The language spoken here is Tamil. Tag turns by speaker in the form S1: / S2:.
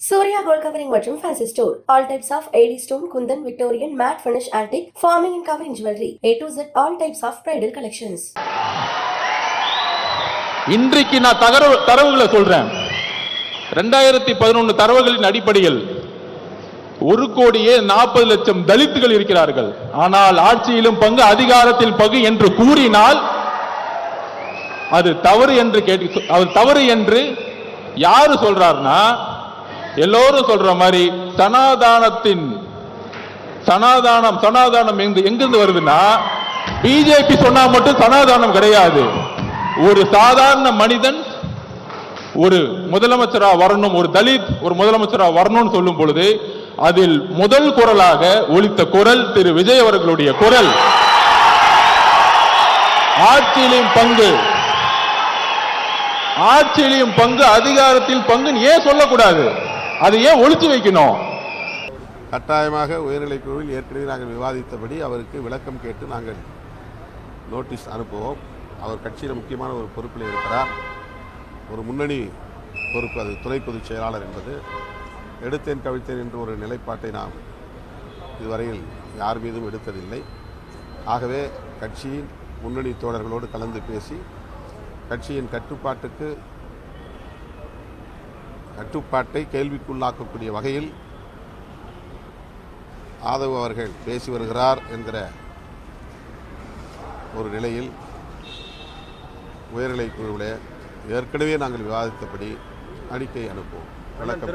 S1: சூர்யா கோல்ட் கவரிங் மற்றும் fancy store all types of AD stone kundan Victorian matte finish antique forming and covering jewellery A to Z all types of bridal collections
S2: இன்றைக்கு நான் தகவல் தரவுகளை சொல்றேன். ரெண்டாயிரத்தி பதினொன்று தரவுகளின் அடிப்படையில் ஒரு கோடியே நாற்பது லட்சம் தலித்துகள் இருக்கிறார்கள். ஆனால் ஆட்சியிலும் பங்கு அதிகாரத்தில் பங்கு என்று கூறினால் அது தவறு என்று கேட்டு அது தவறு என்று யாரு சொல்றாருன்னா எல்லோரும் சொல்ற மாதிரி சனாதானத்தின் சனாதானம் சனாதானம் எங்கு எங்கிருந்து வருதுன்னா பிஜேபி சொன்னா மட்டும் சனாதானம் கிடையாது. ஒரு சாதாரண மனிதன் ஒரு முதலமைச்சரா வரணும் ஒரு தலித் ஒரு முதலமைச்சரா வரணும்னு சொல்லும் பொழுது அதில் முதல் குரலாக ஒலித்த குரல் திரு விஜய் அவர்களுடைய குரல். ஆட்சியிலும் பங்கு. ஆட்சியிலும் பங்கு அதிகாரத்தில் பங்குன்னு ஏன் சொல்லக்கூடாது? அதை ஏன் ஒழித்து வைக்கணும்?
S3: கட்டாயமாக உயர்நிலைக் குழுவில் ஏற்கனவே நாங்கள் விவாதித்தபடி அவருக்கு விளக்கம் கேட்டு நாங்கள் நோட்டீஸ் அனுப்புவோம். அவர் கட்சியில் முக்கியமான ஒரு பொறுப்பில் இருக்கிறார். ஒரு முன்னணி பொறுப்பு அது துணை பொதுச் செயலாளர் என்பது. எடுத்தேன் கவிழ்த்தேன் என்ற ஒரு நிலைப்பாட்டை நாம் இதுவரையில் யார் மீதும் எடுத்ததில்லை. ஆகவே கட்சியின் முன்னணி தோழர்களோடு கலந்து பேசி கட்சியின் கட்டுப்பாட்டுக்கு கட்டுப்பாட்டை கேள்விக்குள்ளாக்கக்கூடிய வகையில் ஆதவ் அவர்கள் பேசி வருகிறார் என்கிற ஒரு நிலையில் உயர்நிலை குழுவில் ஏற்கனவே நாங்கள் விவாதித்தபடி அறிக்கை அனுப்புவோம். விளக்கம்